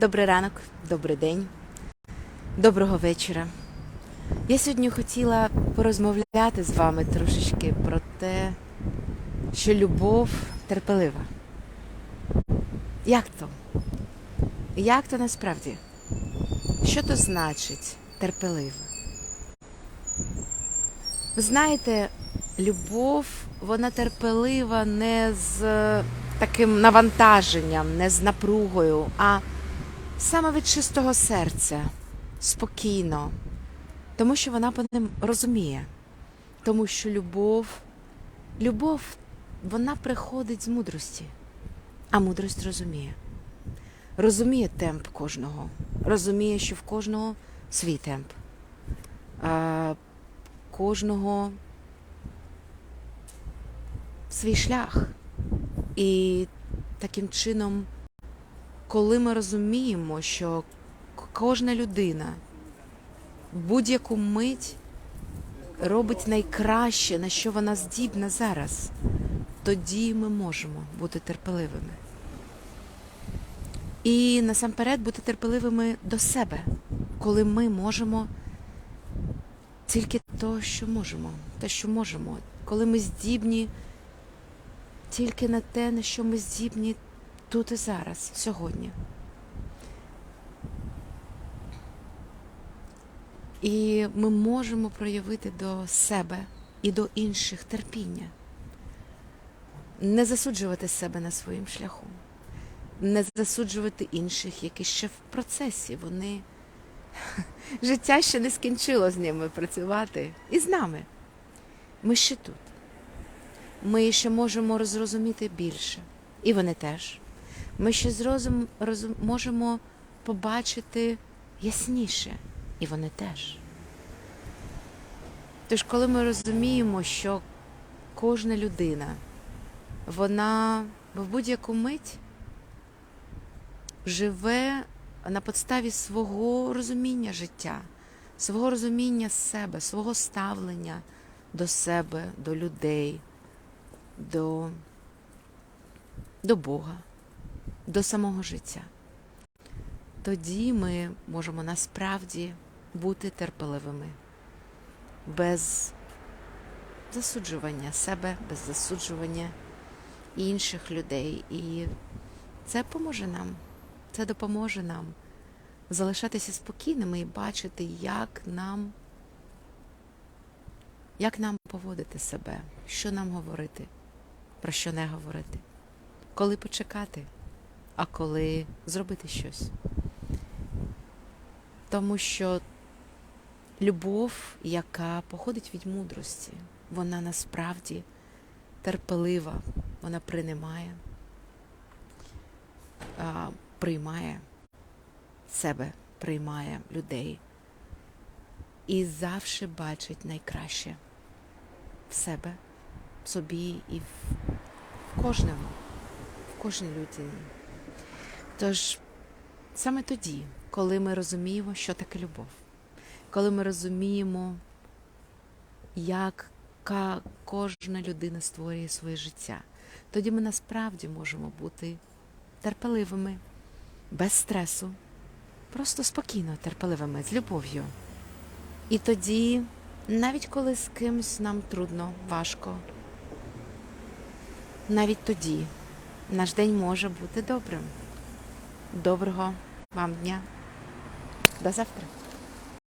Добрий ранок, добрий день, доброго вечора. Я сьогодні хотіла порозмовляти з вами трошечки про те, що любов терпелива. Як то? Як то насправді? Що то значить терпелива? Ви знаєте, любов, вона терпелива не з таким навантаженням, не з напругою, а саме від чистого серця, спокійно, тому що вона по ним розуміє, тому що любов, любов, вона приходить з мудрості, а мудрость розуміє. Розуміє темп кожного, розуміє, що в кожного свій темп, а кожного свій шлях. І таким чином, коли ми розуміємо, що кожна людина будь-яку мить робить найкраще, на що вона здібна зараз, тоді ми можемо бути терпеливими. І насамперед бути терпеливими до себе, коли ми можемо тільки то, що можемо, те, що можемо, коли ми здібні тільки на те, на що ми здібні тут і зараз, сьогодні. І ми можемо проявити до себе і до інших терпіння, не засуджувати себе на своїм шляху, не засуджувати інших, які ще в процесі. Вони життя ще не скінчило з ними працювати і з нами. Ми ще тут ми ще можемо зрозуміти більше. І вони теж. Ми ще зрозум, розум, можемо побачити ясніше. І вони теж. Тож, коли ми розуміємо, що кожна людина, вона в будь-яку мить живе на підставі свого розуміння життя, свого розуміння себе, свого ставлення до себе, до людей до, до Бога, до самого життя. Тоді ми можемо насправді бути терпеливими, без засуджування себе, без засуджування інших людей. І це поможе нам, це допоможе нам залишатися спокійними і бачити, як нам, як нам поводити себе, що нам говорити про що не говорити, коли почекати, а коли зробити щось. Тому що любов, яка походить від мудрості, вона насправді терпелива, вона приймає, приймає себе, приймає людей і завжди бачить найкраще в себе, в собі і в кожному, в кожній людині. Тож саме тоді, коли ми розуміємо, що таке любов, коли ми розуміємо, як кожна людина створює своє життя, тоді ми насправді можемо бути терпеливими, без стресу, просто спокійно терпеливими, з любов'ю. І тоді, навіть коли з кимось нам трудно, важко, навіть тоді наш день може бути добрим. Доброго вам дня. До завтра.